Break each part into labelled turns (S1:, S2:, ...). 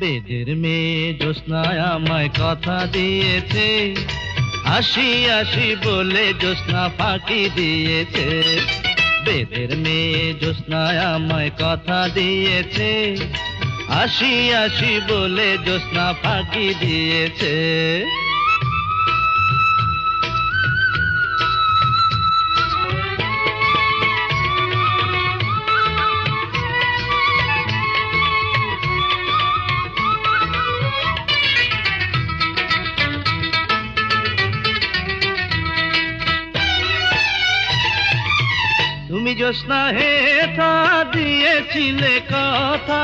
S1: বেদের মেয়ে জ্যোৎস্নায় আমায় কথা দিয়েছে। আসি আসি বলে জ্যোৎস্না ফাঁকি দিয়েছে। বেদের মেয়ে জ্যোৎস্নায় আমায় কথা দিয়েছে। আসি আসি বলে জ্যোৎস্না ফাঁকি দিয়েছে। তুমি জ্যোৎস্না হেথা দিয়েছিলে কথা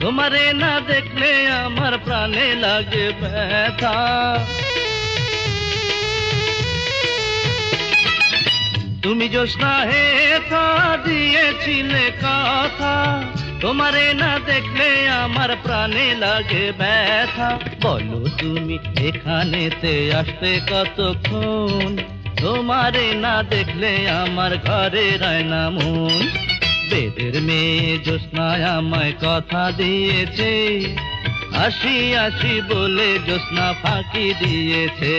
S1: তোমারে না দেখলে আমার প্রাণে লাগে ব্যথা তুমি জ্যোৎস্না হেথা দিয়েছিলে কথা তোমারে না দেখলে আমার প্রাণে লাগে ব্যথা বলো তুমি এখানেতে আসতে কতক্ষণ তোমারে না দেখলে আমার ঘরে রায় না মন। বেদের মেয়ে জ্যোৎস্নায় আমায় কথা দিয়েছে। আসি আসি বলে জ্যোৎস্না ফাঁকি দিয়েছে।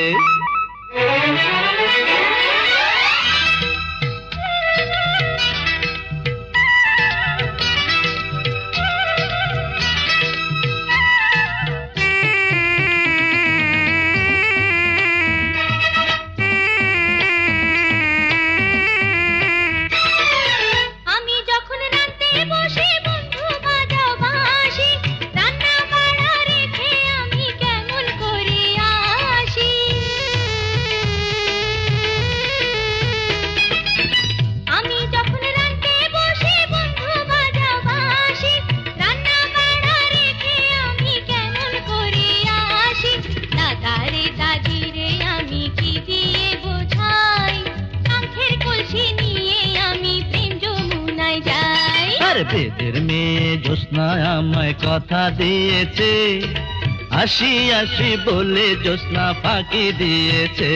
S1: আর বেদের মেয়ে জ্যোৎস্না আমায় কথা দিয়েছে। আসি আসি বলে জ্যোৎস্না ফাঁকি দিয়েছে।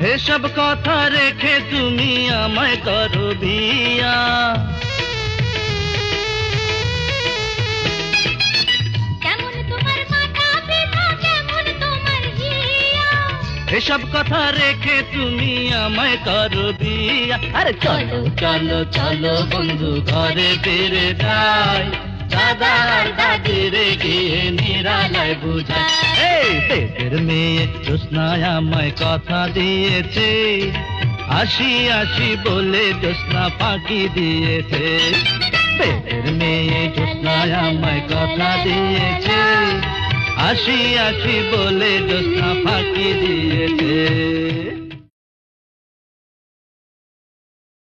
S1: এসব কথা রেখে তুমি আমায় করো বিয়া। এসব কথা রেখে তুমি আমায় করো বিয়া। আরে চলো। চলো চলো বন্ধু ঘরে ফিরে যাই। দাদা দাদিরে গিয়ে নিরালায় বুঝাই। এই বেদের মেয়ে জোসনায় আমায় কথা দিয়েছে। আসি আসি বলে জোসনা ফাঁকি দিয়েছে। বেদের মেয়ে জোসনায় আমায় কথা দিয়েছে। আসি আসি বলে জোসনা ফাঁকি দিয়েছে।